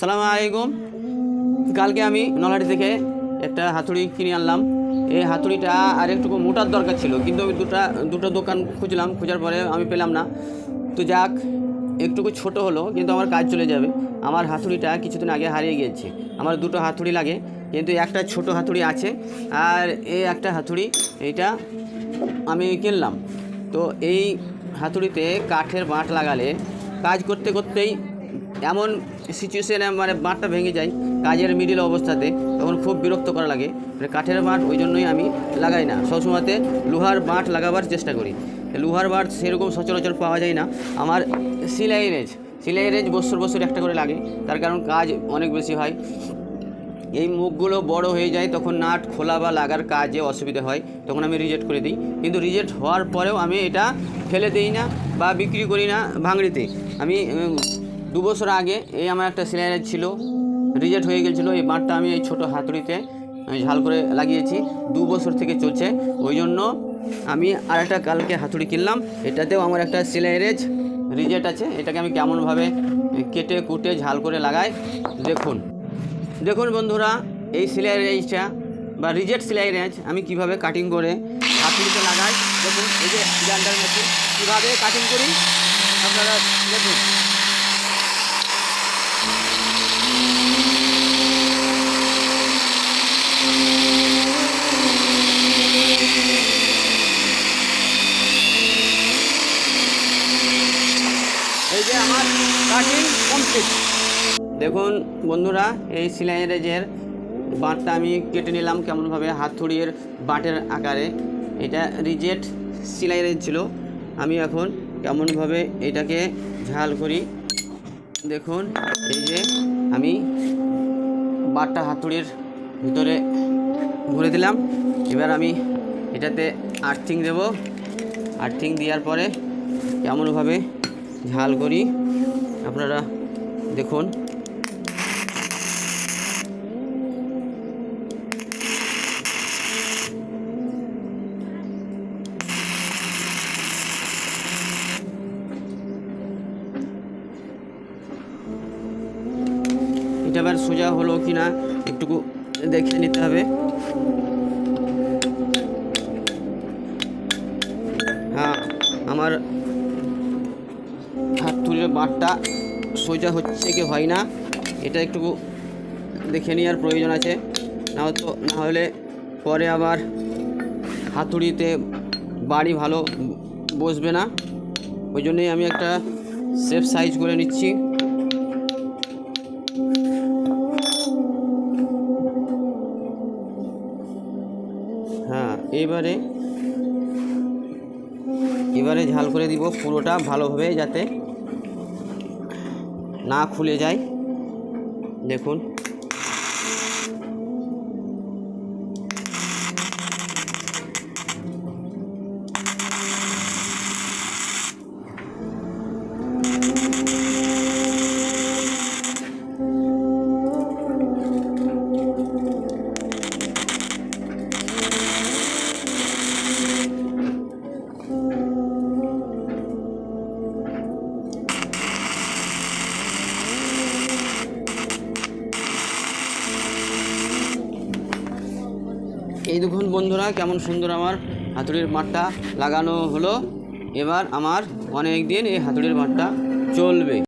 সালাম আলাইকুম। কালকে আমি নলহাটি থেকে একটা হাতুড়ি কিনে আনলাম। এই হাতুড়িটা আর একটু মোটার দরকার ছিল, কিন্তু আমি দুটা, দুটো দোকান খুঁজলাম, খোঁজার পরে আমি পেলাম না। তো যাক, একটুকু ছোট হলো, কিন্তু আমার কাজ চলে যাবে। আমার হাতুড়িটা কিছুদিন আগে হারিয়ে গিয়েছে। আমার দুটো হাতুড়ি লাগে, কিন্তু একটা ছোট হাতুড়ি আছে, আর এই একটা হাতুড়ি, এইটা আমি কিনলাম। তো এই হাতুড়িতে কাঠের বাঁট লাগালে কাজ করতে করতেই এমন সিচুয়েশানে মানে বাঁটটা ভেঙে যায়, কাজের মিডিল অবস্থাতে, তখন খুব বিরক্ত করা লাগে। মানে কাঠের বাঁট ওই জন্যই আমি লাগাই না। সবসময়তে লোহার বাঁট লাগাবার চেষ্টা করি। লোহার বাঁট সেরকম সচরাচর পাওয়া যায় না। আমার সিলাই রেজ সিলাই রেজ বছর বছর একটা করে লাগে। তার কারণ কাজ অনেক বেশি হয়। এই মুখগুলো বড় হয়ে যায়, তখন নাট খোলা বা লাগার কাজে অসুবিধা হয়। তখন আমি রিজেক্ট করে দিই। কিন্তু রিজেক্ট হওয়ার পরেও আমি এটা ফেলে দিই না বা বিক্রি করি না ভাঙড়িতে। আমি দু বছর আগে এই আমার একটা সিলিন্ডার ছিল, রিজেক্ট হয়ে গেছিল এই বাঁটটা আমি এই ছোটো হাতুড়িতে আমি ঝাল করে লাগিয়েছি দু বছর থেকে চলছে। ওই জন্য আমি আর একটা কালকে হাতুড়ি কিনলাম, এটাতেও আমার একটা সিলাইরেজ রিজেক্ট আছে, এটাকে আমি কেমনভাবে কেটে কুটে ঝাল করে লাগাই, দেখুন। দেখুন বন্ধুরা, এই সেলাই রেঞ্জটা বা রিজেক্ট সেলাই রেঞ্জ আমি কীভাবে কাটিং করে হাতুড়িতে লাগাই, দেখুন, এই যে মেশিন কীভাবে কাটিং করি, আপনারা দেখুন এই যে আমার কাটিং কমপ্লিট দেখুন বন্ধুরা, এই সিলাই রেজের বাঁটটা আমি কেটে নিলাম কেমনভাবে হাতুড়ির বাঁটের আকারে। এটা রিজেট সিলাই রেজ ছিল। আমি এখন কেমনভাবে এটাকে ঝাল করি। দেখুন, এই যে আমি বাঁটটা হাতুড়ির ভিতরে ভরে দিলাম। এবার আমি এটাতে আর্থিং দেব। আর্থিং দেওয়ার পরে কেমনভাবে ঝাল করি। আপনারা দেখুন। এটা সোজা হলো কি না একটুকু দেখে নিতে হবে। হ্যাঁ আমার হাতুড়ির বাঁটটা সোজা হচ্ছে কি হয় না? এটা একটু দেখে নেওয়ার প্রয়োজন আছে। না তো না হলে পরে আবার হাতুড়িতে বাড়ি ভালো বসবে না। ওই জন্যই আমি একটা সেফ সাইজ করে নিচ্ছি। হ্যাঁ এবারে এবারে ঝাল করে দিব পুরোটা ভালোভাবে যাতে না খুলে যায়। দেখুন। এই দেখুন বন্ধুরা, কেমন সুন্দর আমার হাতুড়ির মাঠটা লাগানো হলো। এবার আমার অনেক দিন এই হাতুড়ির মাঠটা চলবে।